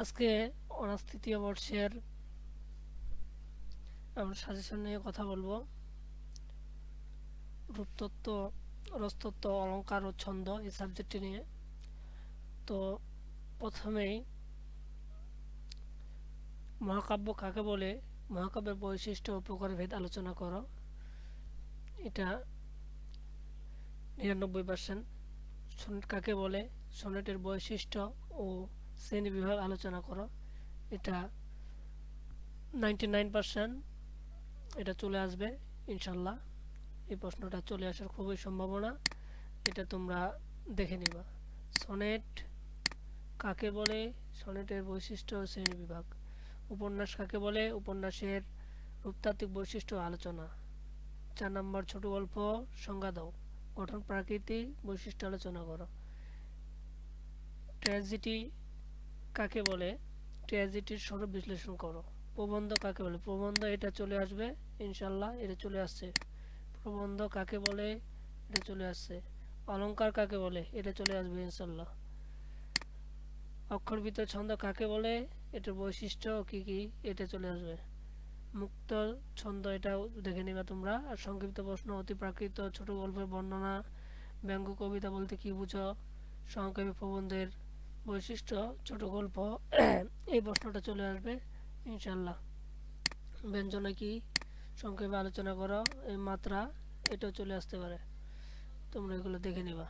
আজকে অনার্স তৃতীয় বর্ষের আমরা সাজেশন নিয়ে কথা বলব। রূপতত্ত্ব, রসতত্ত্ব, অলঙ্কার ও ছন্দ এই সাবজেক্টটি নিয়ে। তো প্রথমেই মহাকাব্য কাকে বলে? মহাকাব্যের বৈশিষ্ট্য ও প্রকারভেদ আলোচনা করো। এটা নিরানব্বই পার্সেন্ট সোনেট কাকে বলে? সনেটের বৈশিষ্ট্য ও শ্রেণি বিভাগ আলোচনা করো। এটা নাইনটি এটা চলে আসবে, ইনশাল্লাহ। এই প্রশ্নটা চলে আসার খুবই সম্ভাবনা, এটা তোমরা দেখে নিবা। সনেট কাকে বলে? সনেটের বৈশিষ্ট্য শ্রেণি বিভাগ। উপন্যাস কাকে বলে? উপন্যাসের রূপতাত্ত্বিক বৈশিষ্ট্য আলোচনা। চার নম্বর ছোট গল্প, সংজ্ঞা দাও। গঠন, প্রাকৃতিক বৈশিষ্ট্য আলোচনা করো। ট্র্যাজেডি কাকে বলে? ট্র্যাজেডির স্বরূপ বিশ্লেষণ করো। প্রবন্ধ কাকে বলে? প্রবন্ধ এটা চলে আসবে ইনশাল্লাহ এটা চলে আসছে। প্রবন্ধ কাকে বলে? এটা চলে আসছে। অলংকার কাকে বলে? এটা চলে আসবে ইনশাল্লাহ অক্ষরবিত ছন্দ কাকে বলে? এটার বৈশিষ্ট্য কি কি? এটা চলে আসবে। মুক্ত ছন্দ এটাও দেখে নিবা তোমরা। আর সংক্ষিপ্ত প্রশ্ন, অতি প্রাকৃত ছোট গল্পের বর্ণনা ব্যঙ্গ কবিতা বলতে কি বুঝো? সংক্ষেপে প্রবন্ধের বৈশিষ্ট্য, ছোট গল্প, এই প্রশ্নটা চলে আসবে ইনশাল্লাহ ব্যঞ্জনা কি? সংক্ষেপে আলোচনা করো, এই মাত্রা, এটাও চলে আসতে পারে। তোমরা এগুলো দেখে নিবা।